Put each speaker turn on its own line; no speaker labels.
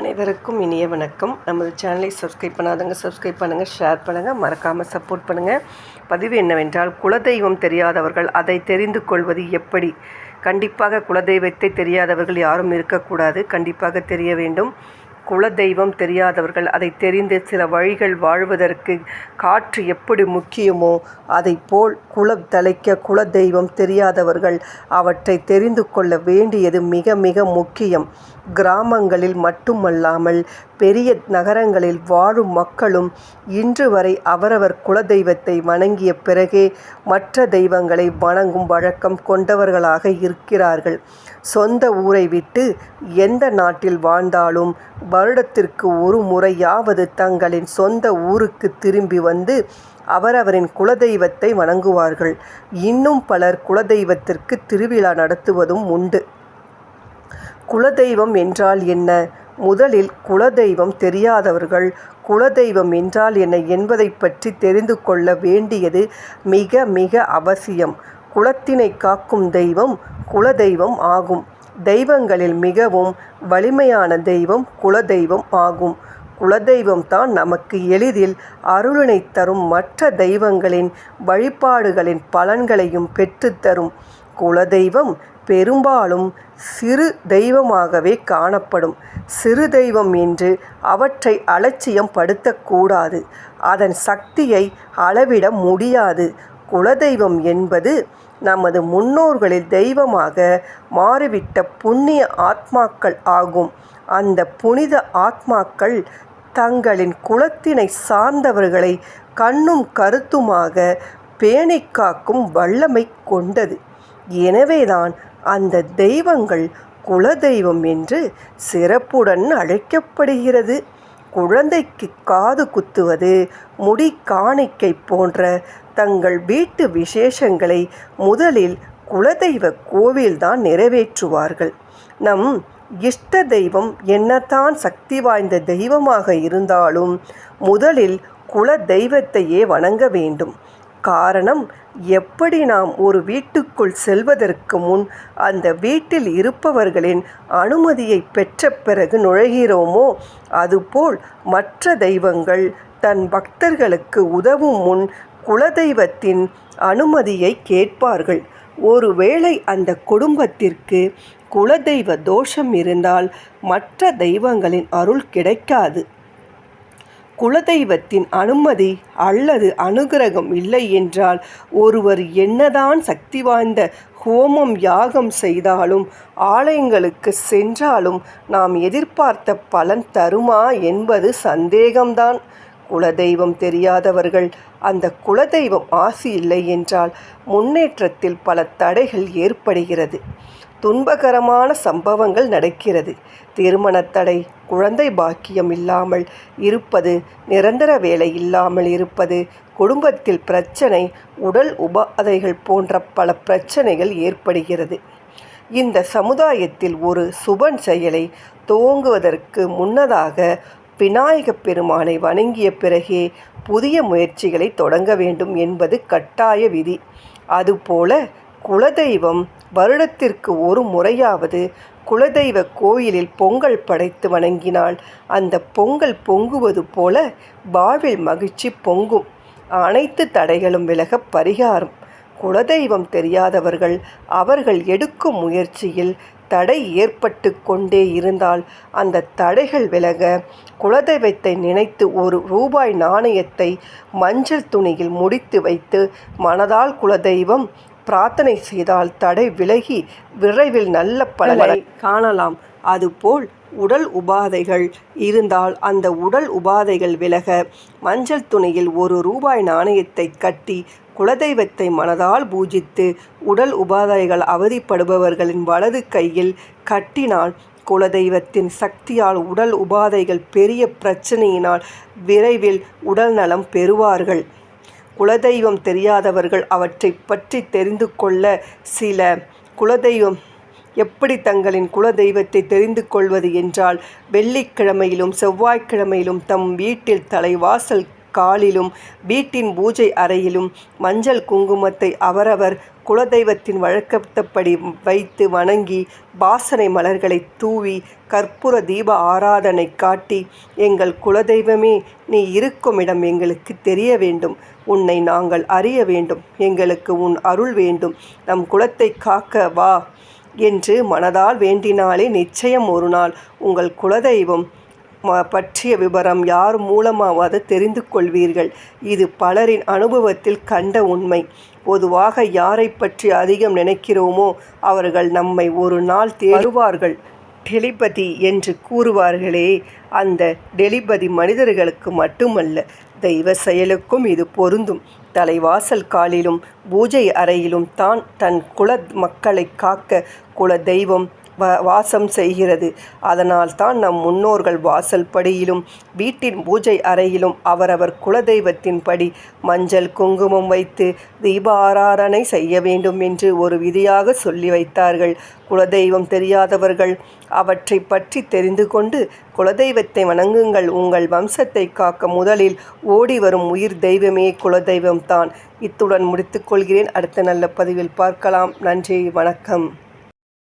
அனைவருக்கும் இனிய வணக்கம். நமது சேனலை சப்ஸ்கிரைப் பண்ணாதவங்க சப்ஸ்கிரைப் பண்ணுங்கள் ஷேர் பண்ணுங்கள் மறக்காமல் சப்போர்ட் பண்ணுங்கள் பதிவு என்னவென்றால் குலதெய்வம் தெரியாதவர்கள் அதை தெரிந்து கொள்வது எப்படி? கண்டிப்பாக குலதெய்வத்தை தெரியாதவர்கள் யாரும் இருக்கக்கூடாது. கண்டிப்பாக தெரிய வேண்டும். குலதெய்வம் தெரியாதவர்கள் அதை தெரிந்து சில வழிகள் வாழ்வதற்கு காற்று எப்படி முக்கியமோ அதைப்போல் குலம் தழைக்க குலதெய்வம் தெரியாதவர்கள் அவற்றை தெரிந்து கொள்ள வேண்டியது மிக மிக முக்கியம். கிராமங்களில் மட்டுமல்லாமல் பெரிய நகரங்களில் வாழும் மக்களும் இன்று வரை அவரவர் குலதெய்வத்தை வணங்கிய பிறகே மற்ற தெய்வங்களை வணங்கும் வழக்கம் கொண்டவர்களாக இருக்கிறார்கள். சொந்த ஊரை விட்டு எந்த நாட்டில் வாழ்ந்தாலும் வருடத்திற்கு ஒரு முறையாவது தங்களின் சொந்த ஊருக்கு திரும்பி வந்து அவரவரின் குலதெய்வத்தை வணங்குவார்கள். இன்னும் பலர் குலதெய்வத்திற்கு திருவிழா நடத்துவதும் உண்டு. குலதெய்வம் என்றால் என்ன? முதலில் குலதெய்வம் தெரியாதவர்கள். குலதெய்வம் என்றால் என்ன என்பதை பற்றி தெரிந்து கொள்ள வேண்டியது மிக மிக அவசியம். குலத்தினை காக்கும் தெய்வம் குலதெய்வம் ஆகும். தெய்வங்களில் மிகவும் வலிமையான தெய்வம் குலதெய்வம் ஆகும். குலதெய்வம் தான் நமக்கு எளிதில் அருளினை தரும் மற்ற தெய்வங்களின் வழிபாடுகளின் பலன்களையும் பெற்றுத்தரும் குலதெய்வம் பெரும்பாலும் சிறு தெய்வமாகவே காணப்படும். சிறு தெய்வம் என்று அவற்றை அலட்சியம் படுத்தக்கூடாது. அதன் சக்தியை அளவிட முடியாது. குலதெய்வம் என்பது நமது முன்னோர்களில் தெய்வமாக மாறிவிட்ட புண்ணிய ஆத்மாக்கள் ஆகும். அந்த புனித ஆத்மாக்கள் தங்களின் குலத்தினை சார்ந்தவர்களை கண்ணும் கருத்துமாக பேணி காக்கும் வல்லமை கொண்டது. எனவேதான் அந்த தெய்வங்கள் குலதெய்வம் என்று சிறப்புடன் அழைக்கப்படுகிறது. குழந்தைக்கு காது குத்துவது முடி காணிக்கை போன்ற தங்கள் வீட்டு விசேஷங்களை முதலில் குலதெய்வ கோவில்தான் நிறைவேற்றுவார்கள். நம் இஷ்ட தெய்வம் என்னதான் சக்தி வாய்ந்த தெய்வமாக இருந்தாலும் முதலில் குல தெய்வத்தையே வணங்க வேண்டும். காரணம் எப்படி நாம் ஒரு வீட்டுக்குள் செல்வதற்கு முன் அந்த வீட்டில் இருப்பவர்களின் அனுமதியை பெற்ற பிறகு நுழைகிறோமோ அதுபோல் மற்ற தெய்வங்கள் தன் பக்தர்களுக்கு உதவும் முன் குலதெய்வத்தின் அனுமதியை கேட்பார்கள். ஒருவேளை அந்த குடும்பத்திற்கு குலதெய்வ தோஷம் இருந்தால் மற்ற தெய்வங்களின் அருள் கிடைக்காது. குலதெய்வத்தின் அனுமதி அல்லது அனுகிரகம் இல்லை என்றால் ஒருவர் என்னதான் சக்தி வாய்ந்த ஹோமம் யாகம் செய்தாலும் ஆலயங்களுக்கு சென்றாலும் நாம் எதிர்பார்த்த பலன் தருமா என்பது சந்தேகம்தான். குலதெய்வம் தெரியாதவர்கள் அந்த குலதெய்வம் ஆசி இல்லை என்றால் முன்னேற்றத்தில் பல தடைகள் ஏற்படுகிறது. துன்பகரமான சம்பவங்கள் நடக்கிறது. திருமணத்தடை குழந்தை பாக்கியம் இல்லாமல் இருப்பது நிரந்தர வேலை இல்லாமல் இருப்பது குடும்பத்தில் பிரச்சனை உடல் உபாதைகள் போன்ற பல பிரச்சனைகள் ஏற்படுகிறது. இந்த சமுதாயத்தில் ஒரு சுபன் செயலை துவங்குவதற்கு முன்னதாக விநாயக பெருமானை வணங்கிய பிறகே புதிய முயற்சிகளை தொடங்க வேண்டும் என்பது கட்டாய விதி. அதுபோல குலதெய்வம் வருடத்திற்கு ஒரு முறையாவது குலதெய்வ கோயிலில் பொங்கல் படைத்து வணங்கினால் அந்த பொங்கல் பொங்குவது போல வாழ்வில் மகிழ்ச்சி பொங்கும். அனைத்து தடைகளும் விலக பரிகாரம். குலதெய்வம் தெரியாதவர்கள் அவர்கள் எடுக்கும் முயற்சியில் தடை ஏற்பட்டு கொண்டே இருந்தால் அந்த தடைகள் விலக குலதெய்வத்தை நினைத்து ஒரு ரூபாய் நாணயத்தை மஞ்சள் துணியில் முடித்து வைத்து மனதால் குலதெய்வம் பிரார்த்தனை செய்தால் தடை விலகி விரைவில் நல்ல பலனை காணலாம். அதுபோல் உடல் உபாதைகள் இருந்தால் அந்த உடல் உபாதைகள் விலக மஞ்சள் துணியில் ஒரு ரூபாய் நாணயத்தை கட்டி குலதெய்வத்தை மனதால் பூஜித்து உடல் உபாதைகள் அவதிப்படுபவர்களின் வலது கையில் கட்டினால் குலதெய்வத்தின் சக்தியால் உடல் உபாதைகள் பெரிய பிரச்சனையினால் விரைவில் உடல் நலம் பெறுவார்கள். குலதெய்வம் தெரியாதவர்கள் அவற்றை பற்றி தெரிந்து கொள்ள சில குலதெய்வம் எப்படி தங்களின் குலதெய்வத்தை தெரிந்து கொள்வது என்றால் வெள்ளிக்கிழமையிலும் செவ்வாய்க்கிழமையிலும் தம் வீட்டில் தலைவாசல் காலிலும் வீட்டின் பூஜை அறையிலும் மஞ்சள் குங்குமத்தை அவரவர் குலதெய்வத்தின் வழக்கத்தப்படி வைத்து வணங்கி வாசனை மலர்களை தூவி கற்பூர தீப ஆராதனை காட்டி எங்கள் குலதெய்வமே நீ இருக்கும் இடம் எங்களுக்கு தெரிய வேண்டும். உன்னை நாங்கள் அறிய வேண்டும். எங்களுக்கு உன் அருள் வேண்டும். நம் குலத்தை காக்க வா என்று மனதால் வேண்டினாலே நிச்சயம் ஒரு நாள் உங்கள் குலதெய்வம் பற்றிய விவரம் யார் மூலமாவது தெரிந்து கொள்வீர்கள்? இது பலரின் அனுபவத்தில் கண்ட உண்மை. பொதுவாக யாரை பற்றி அதிகம் நினைக்கிறோமோ அவர்கள் நம்மை ஒரு நாள் தேடுவார்கள். டெலிபதி என்று கூறுவார்களே அந்த டெலிபதி மனிதர்களுக்கு மட்டுமல்ல தெய்வ செயலுக்கும் இது பொருந்தும். தலைவாசல் காலிலும் பூஜை அறையிலும் தான் தன் குல மக்களை காக்க குல தெய்வம் வ வாசம் செய்கிறது. அதனால் தான் நம் முன்னோர்கள் வாசல் படியிலும் வீட்டின் பூஜை அறையிலும் அவரவர் குலதெய்வத்தின் படி மஞ்சள் குங்குமம் வைத்து தீபாராதனை செய்ய வேண்டும் என்று ஒரு விதியாக சொல்லி வைத்தார்கள். குலதெய்வம் தெரியாதவர்கள் அவற்றை பற்றி தெரிந்து கொண்டு குலதெய்வத்தை வணங்குங்கள் உங்கள் வம்சத்தை காக்க முதலில் ஓடி வரும் உயிர் தெய்வமே குலதெய்வம்தான். இத்துடன் முடித்துக்கொள்கிறேன் அடுத்த நல்ல பதிவில் பார்க்கலாம். நன்றி வணக்கம்.